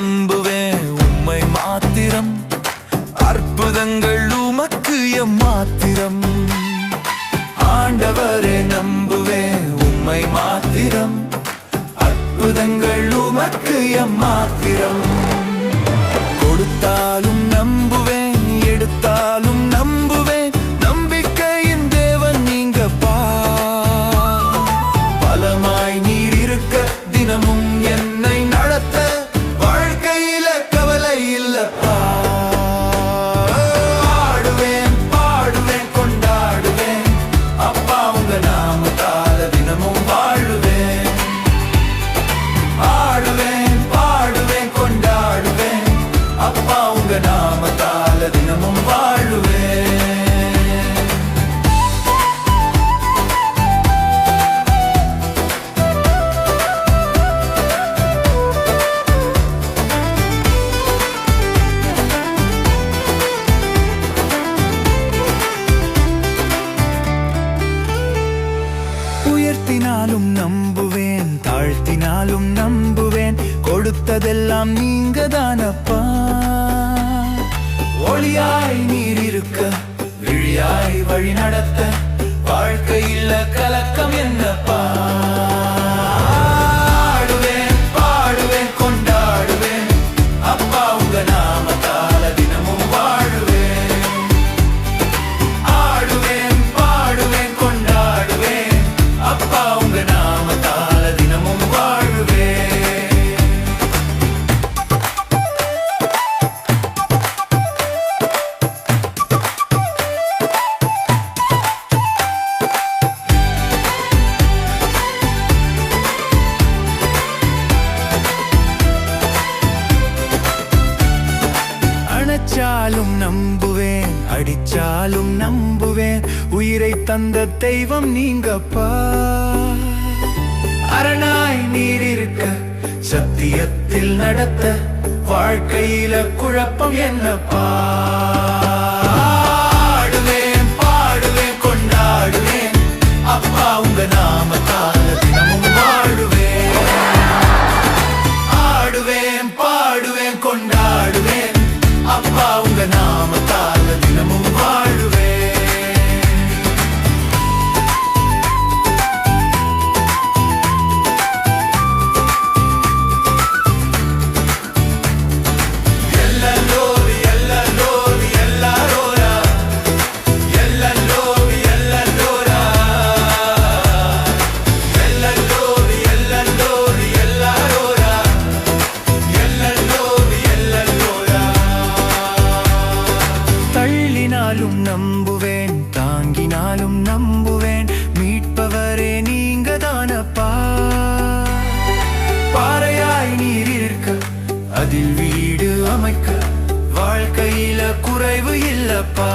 நம்புவேன் உம்மை மாத்திரம். அற்புதங்கள் உமக்கு எம் மாத்திரம். ஆண்டவரே நம்புவேன் உம்மை மாத்திரம். அற்புதங்கள் உமக்கு எம் மாத்திரம். உங்க நாமத்தால தினமும் வாழுவேன். உயர்த்தினாலும் நம்புவேன் தாழ்த்தினாலும் நம்புவேன் கொடுத்ததெல்லாம் நீங்க தானப்பா ஒளியாய் நீர் இருக்க விழியாய் வழி நட நாளும் நம்புவேன். உயிரை தந்த தெய்வம் நீங்கப்பா. அரணாய் நீர் இருக்க சத்தியத்தில் நடத்த வாழ்க்கையில குழப்பம் என்னப்பா. அதில் வீடு அமைக்க வாழ்க்கையில குறைவு இல்லப்பா.